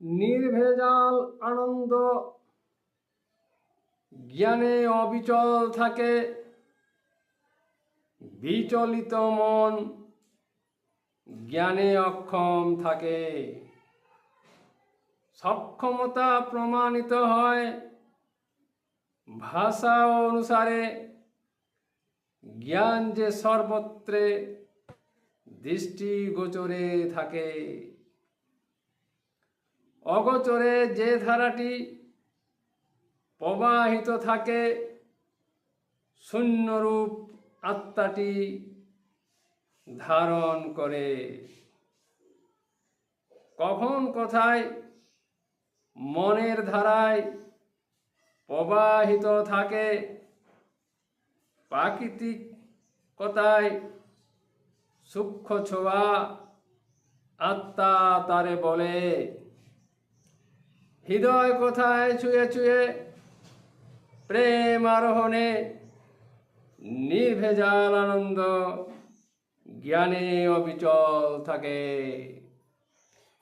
নির্ভেজাল আনন্দ, জ্ঞানে অবিচল থাকে, বিচলিত মন, জ্ঞানে অক্ষম থাকে। সক্ষমতা প্রমাণিত হয় ভাষা অনুসারে। জ্ঞান যে সর্বত্রে দৃষ্টিগোচরে থাকে। অগোচরে যে ধারাটি প্রবাহিত থাকে, শূন্যরূপ আত্মাটি ধারণ করে। কখন কোথায় মনের ধারায় প্রবাহিত থাকে, প্রাকৃতিক কথায় সূক্ষ্ম ছোঁয়া আত্মা তারে বলে। হৃদয় কোথায় ছুঁয়ে ছুঁয়ে প্রেম আরোহণে নির্ভেজাল আনন্দ জ্ঞানে অবিচল থাকে।